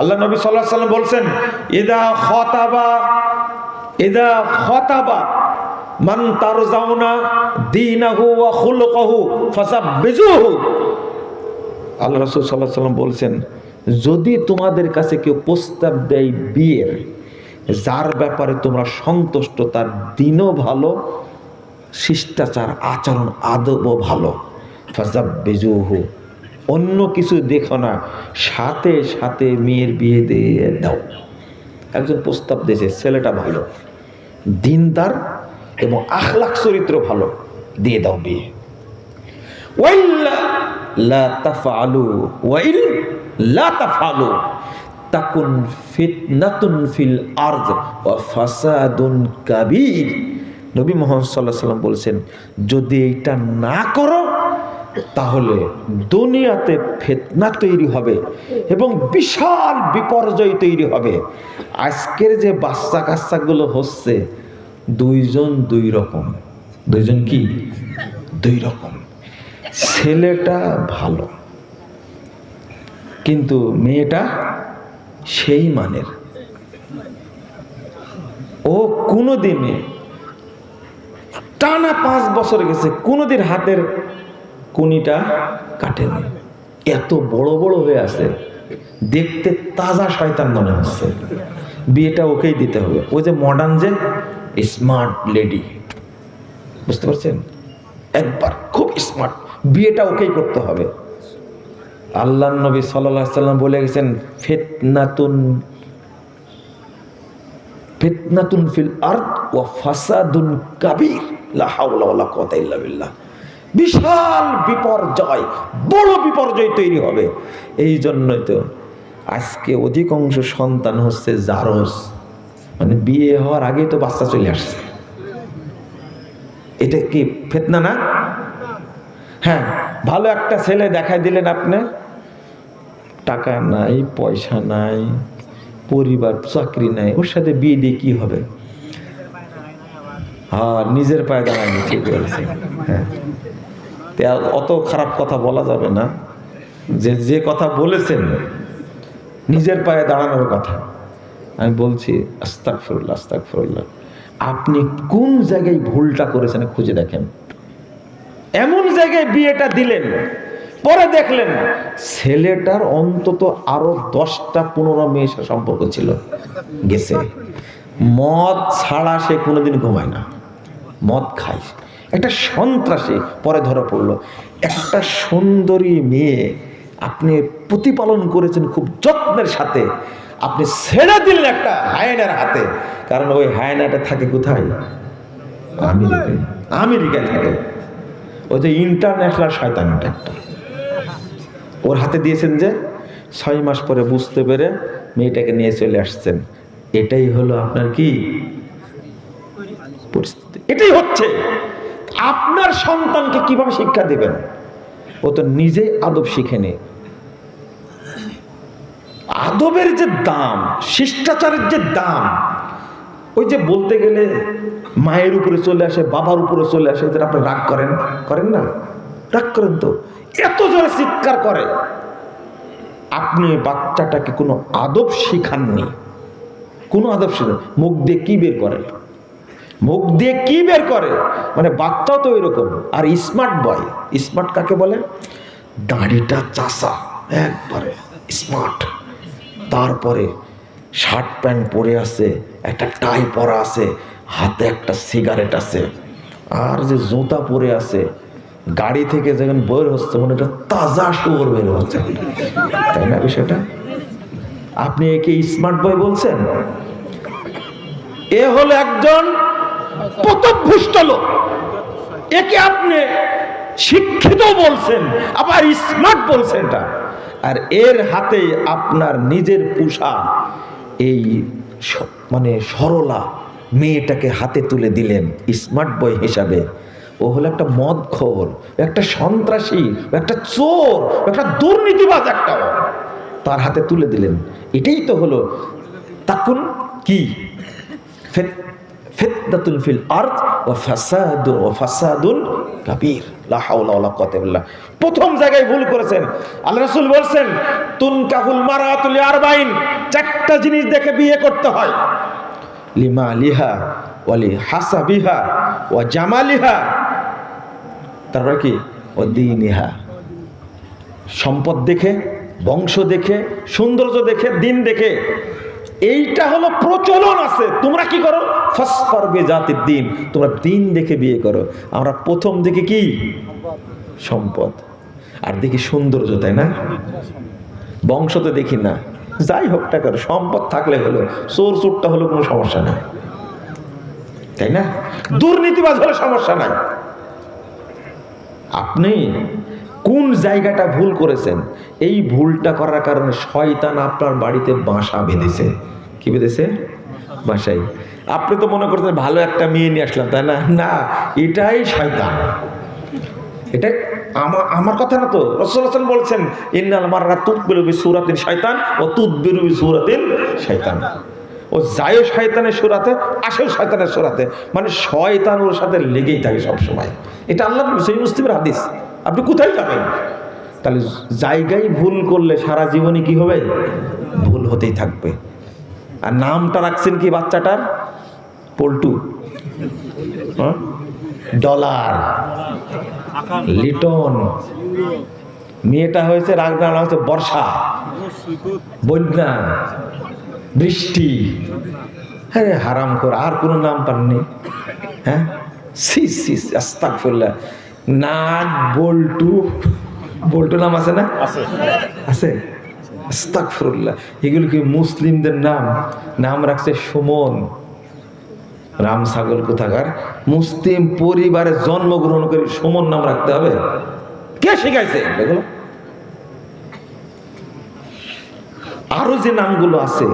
আল্লাহ নবী সাল্লাহ সাল্লাম বলছেন, ইদা খতাবা ইদা খতাবা মান তারজাউনা দীনাহু ওয়া খুলকাহু ফাসাব্বিজুহু। আল্লাহ রাসূল সাল্লাল্লাহু আলাইহি সাল্লাম বলছেন, যদি তোমাদের কাছে কেউ প্রস্তাব দেয় বিয়ের, যার ব্যাপারে তোমরা সন্তুষ্ট, তার দিনও ভালো, শিষ্টাচার, আচরণ আদবও ভালো, ফাসাব্বিজুহু। অন্য কিছু দেখো না, সাথে সাথে মেয়ের বিয়ে দিয়ে দাও। একজন প্রস্তাব দিয়েছে, ছেলেটা ভালো, দিনদার এবং আখলাখ চরিত্র ভালো, দিয়ে দাও বিয়ে। তাকুন ফাসাদুন নবী বলেছেন, যদি এইটা না করো তাহলে দুনিয়াতে ফেতনা তৈরি হবে এবং বিশাল বিপর্যয় তৈরি হবে। আজকের যে বাচ্চা কাচ্চাগুলো হচ্ছে, দুইজন দুই রকম। দুইজন কি? দুই রকম। ছেলেটা ভালো, কিন্তু মেয়েটা সেই মানের। ও কোনো দিনে টানা পাঁচ বছর গেছে, কোনোদিন হাতের কুনিটা কাটেনি। এত বড় বড় হয়ে আছে, দেখতে তাজা শয়তান মনে হচ্ছে। বিয়েটা ওকেই দিতে হবে। ওই যে মডার্ন যে স্মার্ট লেডি বুঝতে পারছেন? একবার খুব স্মার্ট বিয়েটা ওকেই করতে হবে। আল্লাহ নবী সাল্লাহ সাল্লাম বলে গেছেন, ফেতনাতুন, ফিতনাতুন ফিল আর্থ ও ফাসাদুন কাবীর। লা হাওলা ইল্লা বিল্লাহ। বিশাল বিপর্যয়, বড় বিপর্যয় তৈরি হবে। এই জন্যই তো আজকে অধিকাংশ সন্তান হচ্ছে জারস। মানে বিয়ে হওয়ার আগেই তো বাচ্চা চলে আসছে। এটা কি ফেতনা না? হ্যাঁ ভালো একটা ছেলে দেখাই দিলেন আপনি। টাকা নাই, পয়সা নাই, পরিবার, চাকরি নাই, ওর সাথে বিয়ে দিয়ে কি হবে? হ্যাঁ নিজের পায়ে দাঁড়ায়নি ঠিক বলেছে। হ্যাঁ। অত খারাপ কথা বলা যাবে না। যে যে কথা বলেছেন, নিজের পায়ে দাঁড়ানোর কথা। আমি বলছি আস্তাক ফিরুল্লাহ আস্তাক ফিরুল্লাহ আপনি কোন জায়গায় ভুলটা করেছেন খুঁজে দেখেন। এমন জায়গায় বিয়েটা দিলেন, পরে দেখলেন, ছেলেটার অন্তত আরও দশটা পনেরো মেয়ের সম্পর্ক ছিল, গেছে। মদ ছাড়া সে কোনোদিন ঘুমায় না। মদ খায়। একটা সন্ত্রাসী পরে ধরা পড়ল। একটা সুন্দরী মেয়ে আপনি প্রতিপালন করেছেন খুব যত্নের সাথে। আপনি ছেড়ে দিলেন একটা হায়নার হাতে। কারণ ওই হায়নাটা থাকে কোথায়? আমেরিকায়। আমেরিকায় থাকে। ওই যে ইন্টারন্যাশনাল শয়তান ওটা একটা ওর হাতে দিয়েছেন যে ছয় মাস পরে বুঝতে পেরে মেয়েটাকে নিয়ে চলে আসছেন। এটাই হলো আপনার কি? পরিস্থিতি। এটাই হচ্ছে। আপনার সন্তানকে কীভাবে শিক্ষা দেবেন? ও তো নিজে আদব শিখেনি আদবের যে দাম, শিষ্টাচারের যে দাম, ওই যে বলতে গেলে মায়ের উপরে চলে আসে, বাবার উপরে চলে আসে যেটা আপনি রাগ করেন? করেন না? রাগ করেন তো। এত জোরে চিৎকার করে। আপনি বাচ্চাটাকে কোনো আদব শিখাননি। কোনো আদব শিখান মুখ দিয়ে কি বের করে মুখ দিয়ে কি বের করে? মানে বাচ্চাও তো এরকম আর স্মার্ট বয় স্মার্ট কাকে বলে? দাড়িটা চাষা একবারে স্মার্ট তারপরে শার্ট প্যান্ট পরে আছে, একটা টাই পরা আছে, হাতে একটা সিগারেট আছে, আর যে জুতা পরে আছে, গাড়ি থেকে যখন বের হচ্ছে মানে একটা তাজা শুয়োর বের হচ্ছে। তাই না বিষয়টা? আপনি একে স্মার্ট বয় বলছেন? এ হলো একজন পতভুষ্ট লোক। একে আপনি শিক্ষিত বলছেন, আবার স্মার্ট বলছেন এটা। আর এর হাতে আপনার নিজের পোষা এই মানে সরলা মেয়েটাকে হাতে তুলে দিলেন স্মার্ট বয় হিসাবে। ও হলো একটা মদ খোর একটা সন্ত্রাসী, একটা চোর, একটা দুর্নীতিবাজ একটা তার হাতে তুলে দিলেন। এটাই তো হলো, তাকুন কি? ফিতনাতুন ফিল আরদ ওয়া ফাসাদুন ওয়া ফাসাদুন কাবীর। প্রথম জায়গায় ভুল করেছেন। আল্লাহ রাসূল বলেন তুনকাহুল মারাতুল আরবাইন চারটা জিনিস দেখে বিয়ে করতে হয়। লিমা লিহা ওয়ালি হাসাবিহা ওয়া জামালিহা। তারপরে কি? ও দিনিহা। সম্পদ দেখে, বংশ দেখে, সৌন্দর্য দেখে, দিন দেখে। এইটা হলো প্রচলন আছে। তোমরা কি করো? পারবে জাতির দিন। তোমরা দিন দেখে বিয়ে করো। আমরা প্রথম দিকে কি? সম্পদ। আর দেখি সৌন্দর্য, তাই না? বংশ তো দেখি না। যাই হোক টাকার সম্পদ থাকলে হলো চোর চোরটা হলো কোনো সমস্যা নাই। তাই না? দুর্নীতিবাজ হলে সমস্যা নাই। আপনি কোন জায়গাটা ভুল করেছেন? এই ভুলটা করার কারণে শয়তান আপনার বাড়িতে বাসা বেঁধেছে। কি বেঁধেছে? বাসাই আপনি তো মনে করছেন ভালো একটা মেয়ে নিয়ে আসলাম, তাই না? না, এটাই শয়তান। এটা আমার আমার কথা না তো। রসুল বলছেন, ইন্নাল মাররা তুত বেরোবি সুরাতিন শয়তান ও তুত বেরোবি সুরাতিন শয়তান। ও যায়ও শয়তানের সুরাতে আসেও শয়তানের সুরাতে। মানে শয়তান ওর সাথে লেগেই থাকে সবসময়। এটা আল্লাহ সেই মুসলিমের হাদিস। আপনি কোথায় যাবেন? তাহলে জায়গায় ভুল করলে সারা জীবনে কি হবে? ভুল হতেই থাকবে। আর নামটা রাখছেন কি বাচ্চাটার? পল্টু। হ্যাঁ? ডলার। লিটন। মেয়েটা হয়েছে রাগনা হচ্ছে বর্ষা। বন্যা। বৃষ্টি। হ্যাঁ হারাম কর আর কোনো নাম পাননি। হ্যাঁ? সি নাগ বল্টু বল্টু নাম আছে না? আছে। আস্তাকফুল্লাহ এগুলো কি মুসলিমদের নাম? নাম রাখছে সুমন। রাম ছাগল কোথাকার? মুসলিম পরিবারে জন্মগ্রহণ করে সুমন নাম রাখতে হবে। কে শিখাইছে এগুলো? আরও যে নামগুলো আছে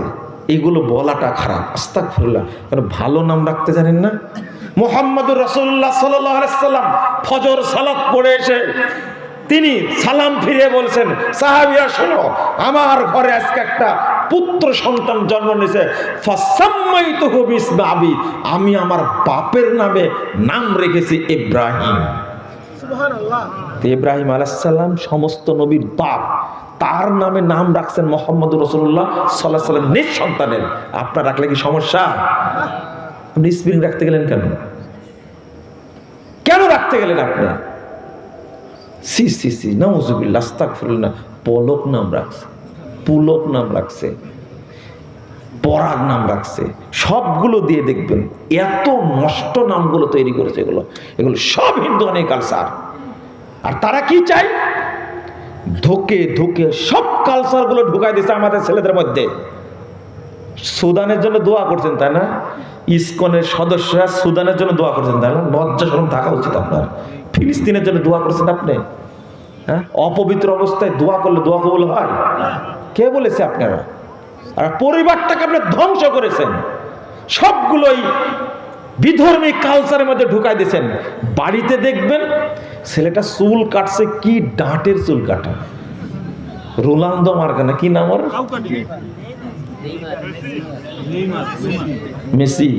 এগুলো বলাটা খারাপ। আস্তাক কারণ ভালো নাম রাখতে জানেন না? মোহাম্মদুর রসুল্লাহ সাল্লাম ফজর সালাত পড়ে এসে তিনি সালাম ফিরে বলছেন সাহাবিয়া শোনো আমার ঘরে আজকে একটা পুত্র সন্তান জন্ম নিয়েছে। আবি। আমি আমার বাপের নামে নাম রেখেছি ইব্রাহিম। ইব্রাহিম আলাইসাল্লাম সমস্ত নবীর বাপ। তার নামে নাম রাখছেন মোহাম্মদ রসুল্লাহ সাল্লাহ সাল্লাম নিজ সন্তানের। আপনার রাখলে কি সমস্যা? আপনি স্প্রিং রাখতে গেলেন কেন? কেন রাখতে গেলেন আপনি? সি সি সি নজুবিল্লা আস্তাকফিরুল্লাহ পলক নাম রাখছে। পুলক নাম রাখছে। পরাগ নাম রাখছে। সবগুলো দিয়ে দেখবেন এত নষ্ট নামগুলো তৈরি করেছে এগুলো। এগুলো সব হিন্দু অনেক কালচার আর তারা কি চায়? ধোকে ধোকে সব কালচারগুলো ঢুকাই দিচ্ছে আমাদের ছেলেদের মধ্যে। সুদানের জন্য দোয়া করছেন, তাই না? ইসকনের সদস্যরা সুদানের জন্য দোয়া করছেন, তাই না? লজ্জা সরম থাকা উচিত আপনার। ফিলিস্তিনের জন্য দোয়া করছেন আপনি? হ্যাঁ? অপবিত্র অবস্থায় দোয়া করলে দোয়া কবুল হয়? কে বলেছে আপনারা? আর পরিবারটাকে আপনি ধ্বংস করেছেন। সবগুলোই বিধর্মী কালচারের মধ্যে ঢুকাই দিয়েছেন। বাড়িতে দেখবেন ছেলেটা চুল কাটছে, কি ডাঁটের চুল কাটা। রোলান্দো মার্কানা কি নাম ওর? মেসি।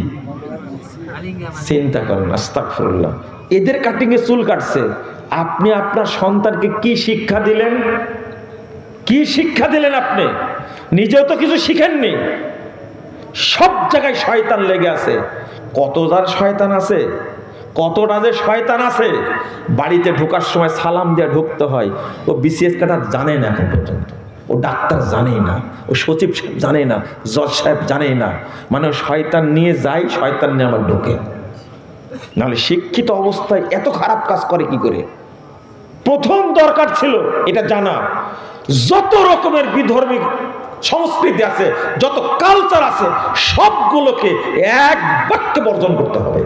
চিন্তা করেন আস্তাকফিরুল্লাহ এদের কাটিং এ চুল কাটছে। আপনি আপনার সন্তানকে কি শিক্ষা দিলেন? কি শিক্ষা দিলেন আপনি? নিজেও তো কিছু শিখেননি। সব জায়গায় শয়তান লেগে আছে। কত যার শয়তান আছে? কতটা যে শয়তান আছে? বাড়িতে ঢোকার সময় সালাম দিয়ে ঢুকতে হয়। ও বিসিএস কাটা জানে না এখন পর্যন্ত। ও ডাক্তার জানেই না। ও সচিব সাহেব জানে না। জজ সাহেব জানেই না। মানে শয়তান নিয়ে যায়, শয়তান নিয়ে আবার ঢোকে। নাহলে শিক্ষিত অবস্থায় এত খারাপ কাজ করে কি করে? প্রথম দরকার ছিল এটা জানা। যত রকমের বিধর্মী সংস্কৃতি আছে যত কালচার আছে সবগুলোকে এক বাক্যে বর্জন করতে হবে।